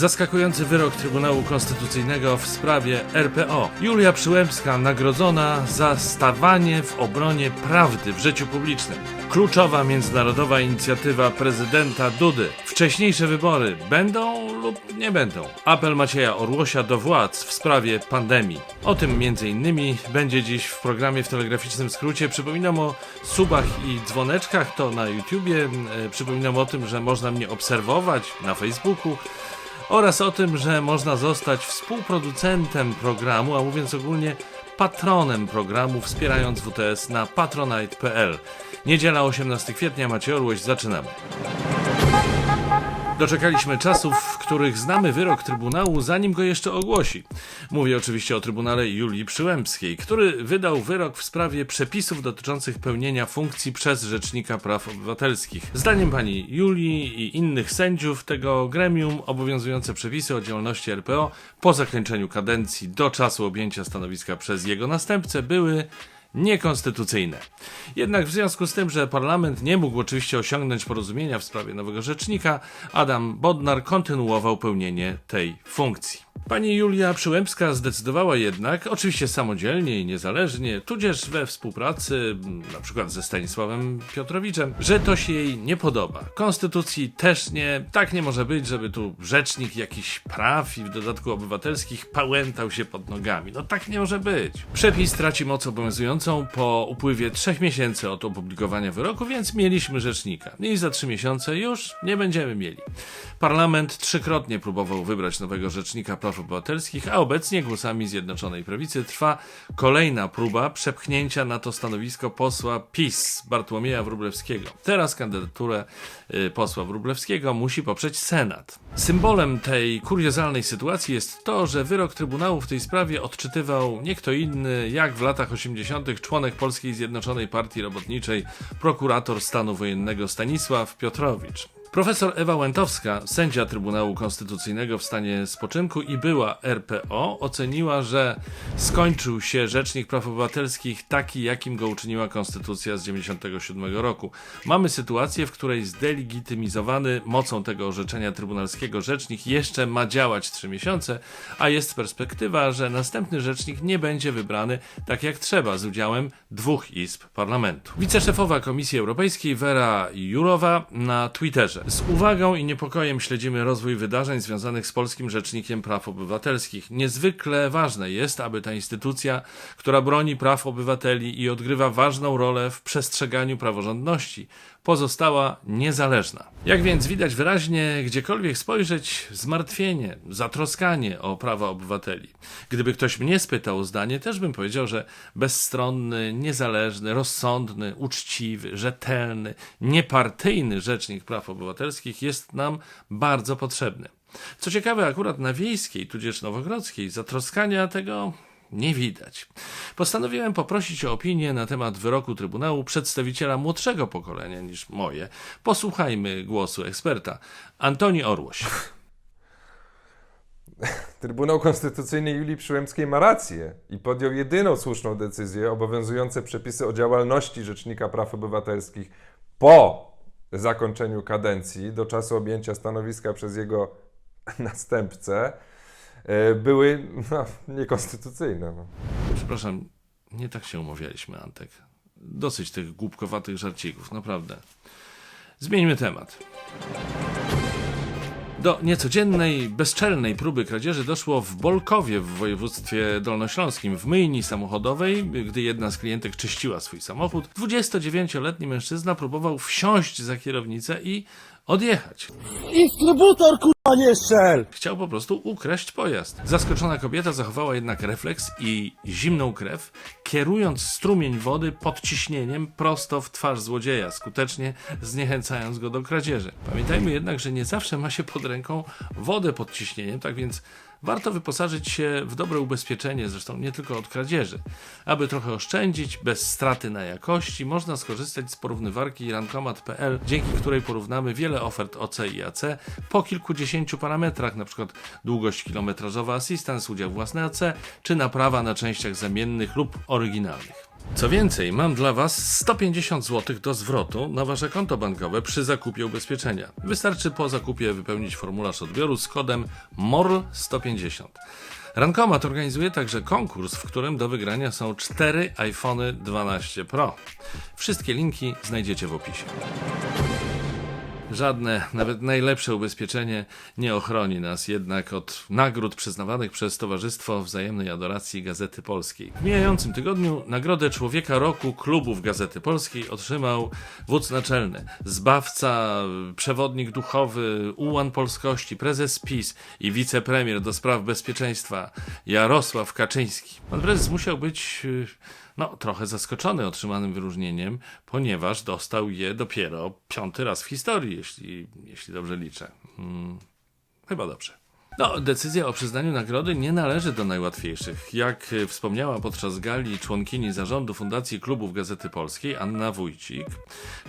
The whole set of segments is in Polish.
Zaskakujący wyrok Trybunału Konstytucyjnego w sprawie RPO. Julia Przyłębska nagrodzona za stawanie w obronie prawdy w życiu publicznym. Kluczowa międzynarodowa inicjatywa prezydenta Dudy. Wcześniejsze wybory będą lub nie będą. Apel Macieja Orłosia do władz w sprawie pandemii. O tym między innymi będzie dziś w programie w telegraficznym skrócie. Przypominam o subach i dzwoneczkach, to na YouTubie. E, Przypominam o tym, że można mnie obserwować na Facebooku oraz o tym, że można zostać współproducentem programu, a mówiąc ogólnie patronem programu, wspierając WTS na patronite.pl. Niedziela 18 kwietnia, Macie Orłoś, zaczynamy. Doczekaliśmy czasów, w których znamy wyrok Trybunału, zanim go jeszcze ogłosi. Mówię oczywiście o Trybunale Julii Przyłębskiej, który wydał wyrok w sprawie przepisów dotyczących pełnienia funkcji przez Rzecznika Praw Obywatelskich. Zdaniem pani Julii i innych sędziów tego gremium obowiązujące przepisy o działalności RPO po zakończeniu kadencji do czasu objęcia stanowiska przez jego następcę były niekonstytucyjne. Jednak w związku z tym, że parlament nie mógł oczywiście osiągnąć porozumienia w sprawie nowego rzecznika, Adam Bodnar kontynuował pełnienie tej funkcji. Pani Julia Przyłębska zdecydowała jednak, oczywiście samodzielnie i niezależnie, tudzież we współpracy, na przykład ze Stanisławem Piotrowiczem, że to się jej nie podoba. Konstytucji też nie, tak nie może być, żeby tu rzecznik jakichś praw i w dodatku obywatelskich pałętał się pod nogami. No tak nie może być. Przepis traci moc obowiązującą po upływie trzech miesięcy od opublikowania wyroku, więc mieliśmy rzecznika. I za trzy miesiące już nie będziemy mieli. Parlament trzykrotnie próbował wybrać nowego rzecznika obywatelskich, a obecnie głosami Zjednoczonej Prawicy trwa kolejna próba przepchnięcia na to stanowisko posła PiS Bartłomieja Wróblewskiego. Teraz kandydaturę y, posła Wróblewskiego musi poprzeć Senat. Symbolem tej kuriozalnej sytuacji jest to, że wyrok Trybunału w tej sprawie odczytywał nie kto inny, jak w latach 80. członek Polskiej Zjednoczonej Partii Robotniczej, prokurator stanu wojennego Stanisław Piotrowicz. Profesor Ewa Łętowska, sędzia Trybunału Konstytucyjnego w stanie spoczynku i była RPO, oceniła, że skończył się Rzecznik Praw Obywatelskich taki, jakim go uczyniła Konstytucja z 1997 roku. Mamy sytuację, w której zdelegitymizowany mocą tego orzeczenia trybunalskiego rzecznik jeszcze ma działać 3 miesiące, a jest perspektywa, że następny rzecznik nie będzie wybrany tak jak trzeba z udziałem dwóch izb parlamentu. Wiceszefowa Komisji Europejskiej Vera Jurowa na Twitterze. Z uwagą i niepokojem śledzimy rozwój wydarzeń związanych z Polskim Rzecznikiem Praw Obywatelskich. Niezwykle ważne jest, aby ta instytucja, która broni praw obywateli i odgrywa ważną rolę w przestrzeganiu praworządności, pozostała niezależna. Jak więc widać wyraźnie, gdziekolwiek spojrzeć, zmartwienie, zatroskanie o prawa obywateli. Gdyby ktoś mnie spytał o zdanie, też bym powiedział, że bezstronny, niezależny, rozsądny, uczciwy, rzetelny, niepartyjny rzecznik praw obywatelskich jest nam bardzo potrzebny. Co ciekawe, akurat na wiejskiej, tudzież nowogrodzkiej, zatroskania tego nie widać. Postanowiłem poprosić o opinię na temat wyroku Trybunału przedstawiciela młodszego pokolenia niż moje. Posłuchajmy głosu eksperta. Antoni Orłoś. Trybunał Konstytucyjny Julii Przyłębskiej ma rację i podjął jedyną słuszną decyzję obowiązujące przepisy o działalności Rzecznika Praw Obywatelskich po zakończeniu kadencji do czasu objęcia stanowiska przez jego następcę były no, niekonstytucyjne. No. Przepraszam, nie tak się umawialiśmy, Antek. Dosyć tych głupkowatych żarcików, naprawdę. Zmieńmy temat. Do niecodziennej, bezczelnej próby kradzieży doszło w Bolkowie w województwie dolnośląskim w myjni samochodowej, gdy jedna z klientek czyściła swój samochód. 29-letni mężczyzna próbował wsiąść za kierownicę i odjechać. Instrybutor kurwa nie strzel! Chciał po prostu ukraść pojazd. Zaskoczona kobieta zachowała jednak refleks i zimną krew, kierując strumień wody pod ciśnieniem prosto w twarz złodzieja, skutecznie zniechęcając go do kradzieży. Pamiętajmy jednak, że nie zawsze ma się pod ręką wodę pod ciśnieniem, tak więc warto wyposażyć się w dobre ubezpieczenie, zresztą nie tylko od kradzieży. Aby trochę oszczędzić, bez straty na jakości, można skorzystać z porównywarki rankomat.pl, dzięki której porównamy wiele ofert OC i AC po kilkudziesięciu parametrach, np. długość kilometrażowa, asystans, udział własny AC, czy naprawa na częściach zamiennych lub oryginalnych. Co więcej, mam dla Was 150 zł do zwrotu na Wasze konto bankowe przy zakupie ubezpieczenia. Wystarczy po zakupie wypełnić formularz odbioru z kodem MORL150. Rankomat organizuje także konkurs, w którym do wygrania są 4 iPhony 12 Pro. Wszystkie linki znajdziecie w opisie. Żadne, nawet najlepsze ubezpieczenie nie ochroni nas jednak od nagród przyznawanych przez Towarzystwo Wzajemnej Adoracji Gazety Polskiej. W mijającym tygodniu nagrodę Człowieka Roku klubów Gazety Polskiej otrzymał wódz naczelny, zbawca, przewodnik duchowy, ułan polskości, prezes PiS i wicepremier do spraw bezpieczeństwa Jarosław Kaczyński. Pan prezes musiał być yy, no, trochę zaskoczony otrzymanym wyróżnieniem, ponieważ dostał je dopiero piąty raz w historii, jeśli, jeśli dobrze liczę. Hmm, chyba dobrze. No, decyzja o przyznaniu nagrody nie należy do najłatwiejszych. Jak e, wspomniała podczas gali członkini zarządu Fundacji Klubów Gazety Polskiej, Anna Wójcik,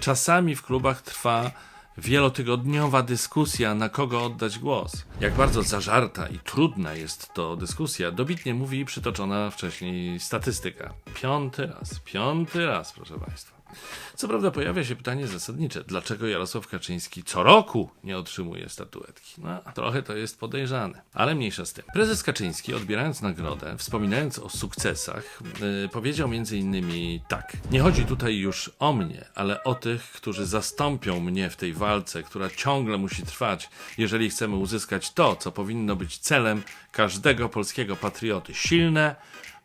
czasami w klubach trwa wielotygodniowa dyskusja, na kogo oddać głos. Jak bardzo zażarta i trudna jest to dyskusja, dobitnie mówi przytoczona wcześniej statystyka. Piąty raz, piąty raz, proszę Państwa. Co prawda pojawia się pytanie zasadnicze, dlaczego Jarosław Kaczyński co roku nie otrzymuje statuetki? No, trochę to jest podejrzane, ale mniejsza z tym. Prezes Kaczyński, odbierając nagrodę, wspominając o sukcesach, yy, powiedział innymi tak. Nie chodzi tutaj już o mnie, ale o tych, którzy zastąpią mnie w tej walce, która ciągle musi trwać, jeżeli chcemy uzyskać to, co powinno być celem każdego polskiego patrioty. Silne,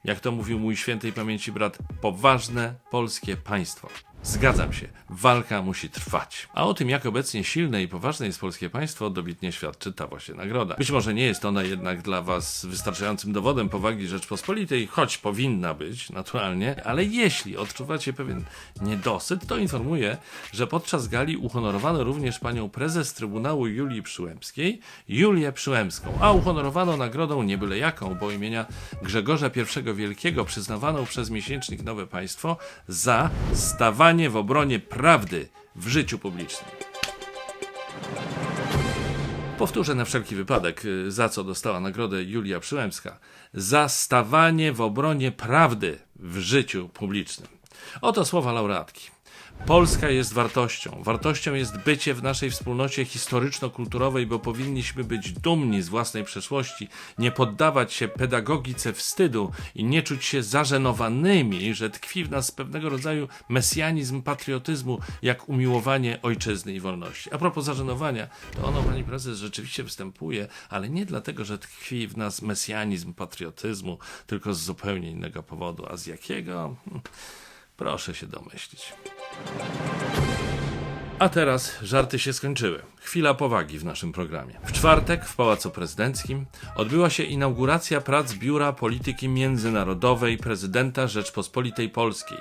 jak to mówił mój świętej pamięci brat, poważne polskie państwo. Zgadzam się, walka musi trwać. A o tym, jak obecnie silne i poważne jest polskie państwo, dobitnie świadczy ta właśnie nagroda. Być może nie jest ona jednak dla Was wystarczającym dowodem powagi Rzeczpospolitej, choć powinna być, naturalnie, ale jeśli odczuwacie pewien niedosyt, to informuję, że podczas gali uhonorowano również panią prezes Trybunału Julii Przyłębskiej, Julię Przyłębską, a uhonorowano nagrodą nie byle jaką, bo imienia Grzegorza I Wielkiego przyznawaną przez miesięcznik Nowe Państwo za stawanie w obronie prawdy w życiu publicznym. Powtórzę na wszelki wypadek, y, za co dostała nagrodę Julia Przyłębska. Za stawanie w obronie prawdy w życiu publicznym. Oto słowa laureatki. Polska jest wartością. Wartością jest bycie w naszej wspólnocie historyczno-kulturowej, bo powinniśmy być dumni z własnej przeszłości, nie poddawać się pedagogice wstydu i nie czuć się zażenowanymi, że tkwi w nas pewnego rodzaju mesjanizm patriotyzmu, jak umiłowanie ojczyzny i wolności. A propos zażenowania, to ono, pani prezes, rzeczywiście występuje, ale nie dlatego, że tkwi w nas mesjanizm patriotyzmu, tylko z zupełnie innego powodu. A z jakiego? Hm, Proszę się domyślić. A teraz żarty się skończyły. Chwila powagi w naszym programie. W czwartek w Pałacu Prezydenckim odbyła się inauguracja prac Biura Polityki Międzynarodowej prezydenta Rzeczpospolitej Polskiej.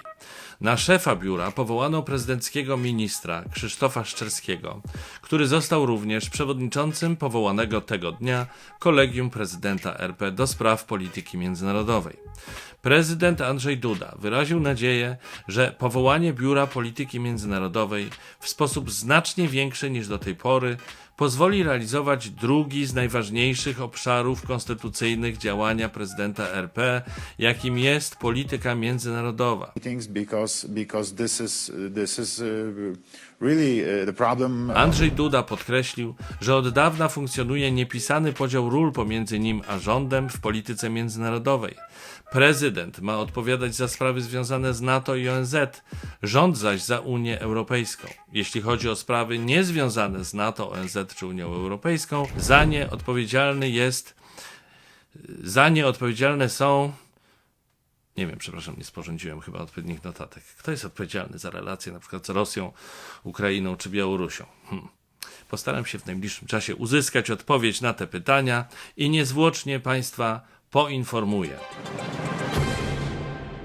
Na szefa biura powołano prezydenckiego ministra Krzysztofa Szczerskiego, który został również przewodniczącym powołanego tego dnia Kolegium Prezydenta RP do spraw polityki międzynarodowej. Prezydent Andrzej Duda wyraził nadzieję, że powołanie Biura Polityki Międzynarodowej w sposób znacznie większy niż do tej pory pozwoli realizować drugi z najważniejszych obszarów konstytucyjnych działania prezydenta RP, jakim jest polityka międzynarodowa. because because this is this is uh, uh, problem Andrzej Duda podkreślił, że od dawna funkcjonuje niepisany podział ról pomiędzy nim a rządem w polityce międzynarodowej. Prezydent ma odpowiadać za sprawy związane z NATO i ONZ, rząd zaś za Unię Europejską. Jeśli chodzi o sprawy niezwiązane z NATO, ONZ czy Unią Europejską, za nie odpowiedzialny jest za nie odpowiedzialne są nie wiem, przepraszam, nie sporządziłem chyba odpowiednich notatek. Kto jest odpowiedzialny za relacje na przykład z Rosją, Ukrainą czy Białorusią? Hmm. Postaram się w najbliższym czasie uzyskać odpowiedź na te pytania i niezwłocznie Państwa poinformuję.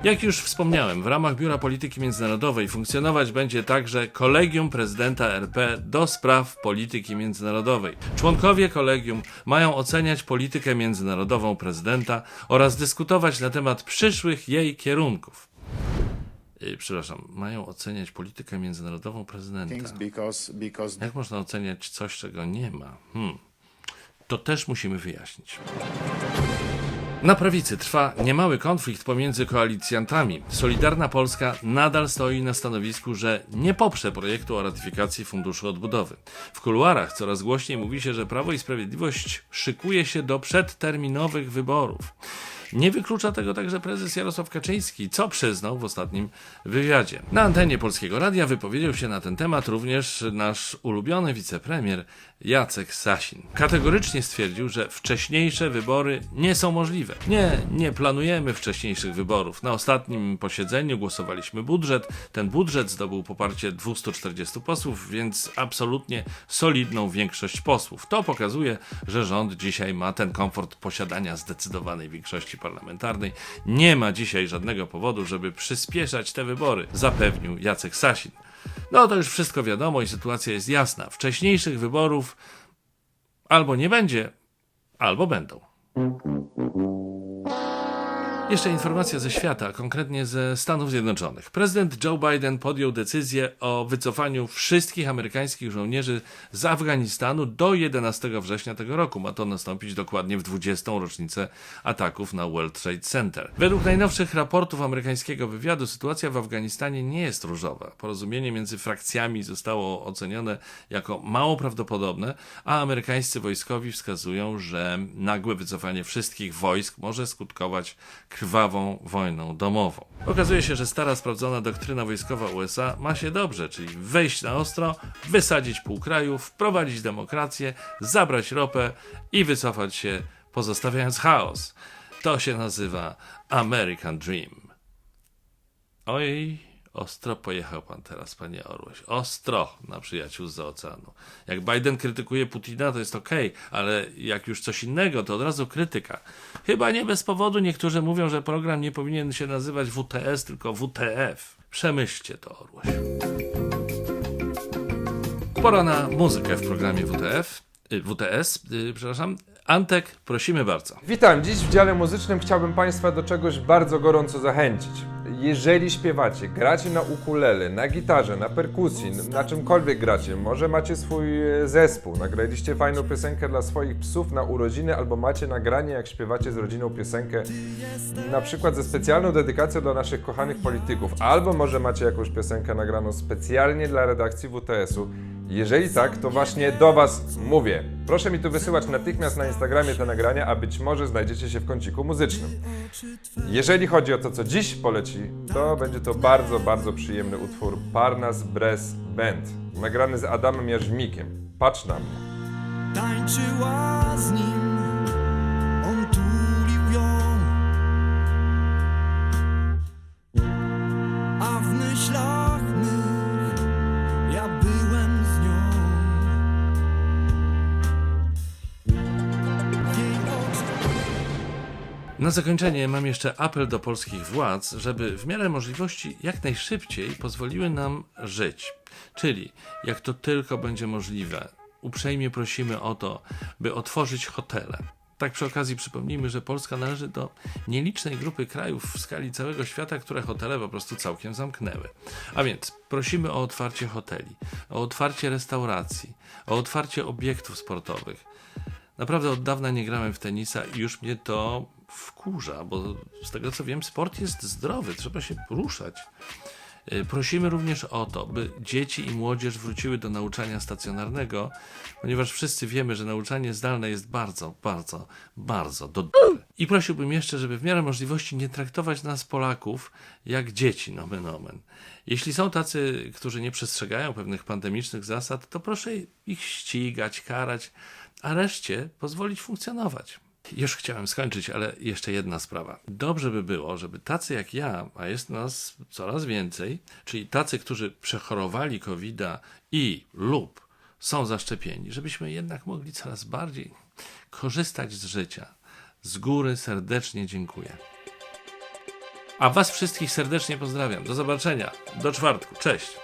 Jak już wspomniałem, w ramach Biura Polityki Międzynarodowej funkcjonować będzie także Kolegium Prezydenta RP do spraw polityki międzynarodowej. Członkowie kolegium mają oceniać politykę międzynarodową prezydenta oraz dyskutować na temat przyszłych jej kierunków. Yy, przepraszam, mają oceniać politykę międzynarodową prezydenta. things because because Jak można oceniać coś, czego nie ma? Hmm. To też musimy wyjaśnić. Na prawicy trwa niemały konflikt pomiędzy koalicjantami. Solidarna Polska nadal stoi na stanowisku, że nie poprze projektu o ratyfikacji Funduszu Odbudowy. W kuluarach coraz głośniej mówi się, że Prawo i Sprawiedliwość szykuje się do przedterminowych wyborów. Nie wyklucza tego także prezes Jarosław Kaczyński, co przyznał w ostatnim wywiadzie. Na antenie Polskiego Radia wypowiedział się na ten temat również nasz ulubiony wicepremier Jacek Sasin. Kategorycznie stwierdził, że wcześniejsze wybory nie są możliwe. Nie, nie planujemy wcześniejszych wyborów. Na ostatnim posiedzeniu głosowaliśmy budżet. Ten budżet zdobył poparcie 240 posłów, więc absolutnie solidną większość posłów. To pokazuje, że rząd dzisiaj ma ten komfort posiadania zdecydowanej większości parlamentarnej. Nie ma dzisiaj żadnego powodu, żeby przyspieszać te wybory, zapewnił Jacek Sasin. No to już wszystko wiadomo i sytuacja jest jasna. Wcześniejszych wyborów albo nie będzie, albo będą. Jeszcze informacja ze świata, konkretnie ze Stanów Zjednoczonych. Prezydent Joe Biden podjął decyzję o wycofaniu wszystkich amerykańskich żołnierzy z Afganistanu do 11 września tego roku. Ma to nastąpić dokładnie w 20. rocznicę ataków na World Trade Center. Według najnowszych raportów amerykańskiego wywiadu sytuacja w Afganistanie nie jest różowa. Porozumienie między frakcjami zostało ocenione jako mało prawdopodobne, a amerykańscy wojskowi wskazują, że nagłe wycofanie wszystkich wojsk może skutkować krwawą wojną domową. Okazuje się, że stara sprawdzona doktryna wojskowa USA ma się dobrze, czyli wejść na ostro, wysadzić pół kraju, wprowadzić demokrację, zabrać ropę i wycofać się, pozostawiając chaos. To się nazywa American Dream. Oj, ostro pojechał pan teraz, panie Orłoś. Ostro na przyjaciół z oceanu. Jak Biden krytykuje Putina, to jest okej, ale jak już coś innego, to od razu krytyka. Chyba nie bez powodu niektórzy mówią, że program nie powinien się nazywać WTS, tylko WTF. Przemyślcie to, Orłoś. Pora na muzykę w programie WTF. y, WTS, y, przepraszam. Antek, prosimy bardzo. Witam. Dziś w dziale muzycznym chciałbym Państwa do czegoś bardzo gorąco zachęcić. Jeżeli śpiewacie, gracie na ukulele, na gitarze, na perkusji, na czymkolwiek gracie, może macie swój e, zespół, nagraliście fajną piosenkę dla swoich psów na urodziny, albo macie nagranie, jak śpiewacie z rodziną piosenkę, na przykład ze specjalną dedykacją dla naszych kochanych polityków, albo może macie jakąś piosenkę nagraną specjalnie dla redakcji WTS-u. Jeżeli tak, to właśnie do Was mówię. Proszę mi tu wysyłać natychmiast na Instagramie te nagrania, a być może znajdziecie się w kąciku muzycznym. Jeżeli chodzi o to, co dziś poleci, to będzie to bardzo, bardzo przyjemny utwór Parnas Brass Band, nagrany z Adamem Jarzmikiem. Patrz na mnie. tańczyła z nim, Na zakończenie mam jeszcze apel do polskich władz, żeby w miarę możliwości jak najszybciej pozwoliły nam żyć. Czyli, jak to tylko będzie możliwe, uprzejmie prosimy o to, by otworzyć hotele. Tak przy okazji przypomnijmy, że Polska należy do nielicznej grupy krajów w skali całego świata, które hotele po prostu całkiem zamknęły. A więc prosimy o otwarcie hoteli, o otwarcie restauracji, o otwarcie obiektów sportowych. Naprawdę od dawna nie grałem w tenisa i już mnie to wkurza, bo z tego co wiem, sport jest zdrowy, trzeba się ruszać. Y, Prosimy również o to, by dzieci i młodzież wróciły do nauczania stacjonarnego, ponieważ wszyscy wiemy, że nauczanie zdalne jest bardzo, bardzo, bardzo do. I prosiłbym jeszcze, żeby w miarę możliwości nie traktować nas, Polaków, jak dzieci, nomen omen. Jeśli są tacy, którzy nie przestrzegają pewnych pandemicznych zasad, to proszę ich ścigać, karać, a reszcie pozwolić funkcjonować. Już chciałem skończyć, ale jeszcze jedna sprawa. Dobrze by było, żeby tacy jak ja, a jest nas coraz więcej, czyli tacy, którzy przechorowali covid i lub są zaszczepieni, żebyśmy jednak mogli coraz bardziej korzystać z życia. Z góry serdecznie dziękuję. A Was wszystkich serdecznie pozdrawiam. Do zobaczenia. Do czwartku. Cześć.